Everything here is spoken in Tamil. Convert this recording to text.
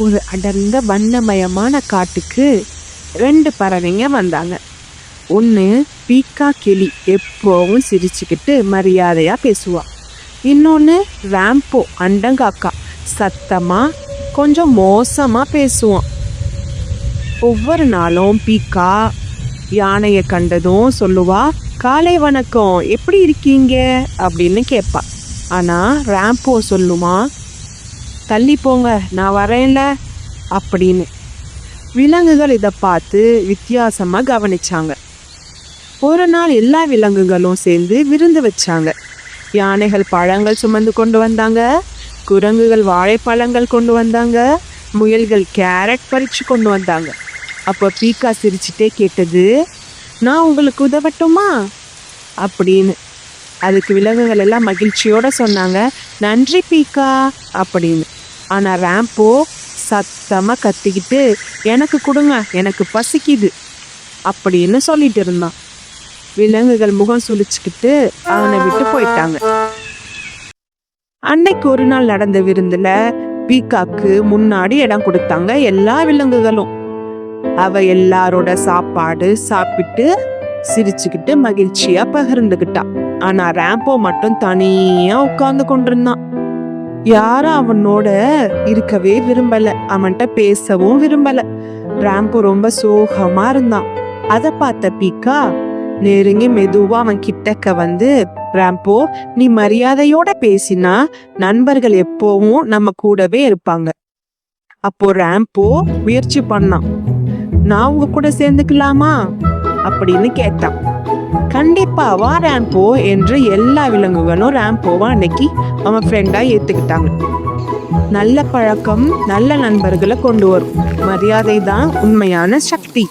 ஒரு அடர்ந்த வண்ணமயமான காட்டுக்கு ரெண்டு பறவைங்க வந்தாங்க. ஒன்று பீக்கா கிளி எப்போவும் சிரிச்சுக்கிட்டு மரியாதையாக பேசுவாள் இன்னொன்று ராம்போ அண்டங்காக்கா சத்தமாக கொஞ்சம் மோசமாக பேசுவான் ஒவ்வொரு நாளும் பீக்கா யானையை கண்டதும் சொல்லுவா காலை வணக்கம் எப்படி இருக்கீங்க? அப்படின்னு கேட்பா ஆனால் ரேம்போ சொல்லுமா தள்ளி போங்க நான் வரேன்ல அப்படின்னு. விலங்குகள் இதை பார்த்து வித்தியாசமாக கவனிச்சாங்க. ஒரு நாள் எல்லா விலங்குகளும் சேர்ந்து விருந்து வச்சாங்க. யானைகள் பழங்கள் சுமந்து கொண்டு வந்தாங்க குரங்குகள் வாழைப்பழங்கள் கொண்டு வந்தாங்க முயல்கள் கேரட் பறிச்சு கொண்டு வந்தாங்க. அப்போ பீக்கா சிரிச்சுட்டே கேட்டது நான் உங்களுக்கு உதவட்டுமா? அப்படின்னு. அதுக்கு விலங்குகள் எல்லாம் மகிழ்ச்சியோடு சொன்னாங்க நன்றி பீக்கா அப்படின்னு. ஆனால் ரேம்போ சத்தமாக கத்திக்கிட்டு எனக்கு கொடுங்க எனக்கு பசிக்குது அப்படின்னு சொல்லிட்டு இருந்தான். விலங்குகள் முகம் சுழிச்சுக்கிட்டு அவனை விட்டு போயிட்டாங்க. அன்னைக்கு ஒரு நாள் நடந்த விருந்துல பீகாக்கு முன்னாடி இடம் கொடுத்தாங்க எல்லா விலங்குகளும். அவ எல்லாரோட சாப்பாடு சாப்பிட்டு சிரிச்சுக்கிட்டு மகிழ்ச்சியா பகிர்ந்துகிட்டா. ஆனா ரேம்போ மட்டும் தனியா உட்கார்ந்து கொண்டிருந்தான். யாரும் அவனோட இருக்கவே விரும்பல. அவன்கிட்ட பேசவும் விரும்பல. ராம்பு ரொம்ப சோகமா இருந்தான். அதை பார்த்த பீக்கா நெருங்கி மெதுவா அவன் கிட்டக்க வந்து ராம்போ நீ மரியாதையோட பேசினா நண்பர்கள் எப்பவும் நம்ம கூடவே இருப்பாங்க. அப்போ ராம்போ முயற்சி பண்ணான். நான் உங்க கூட சேர்ந்துக்கலாமா? அப்படின்னு கேட்டான். கண்டிப்பாக வா ரேம்போ என்று எல்லா விலங்குகளும் ரேம்போவை அன்னைக்கு அவன் ஃப்ரெண்டாக ஏற்றுக்கிட்டாங்க நல்ல பழக்கம் நல்ல நண்பர்களை கொண்டு வரும். மரியாதை தான் உண்மையான சக்தி.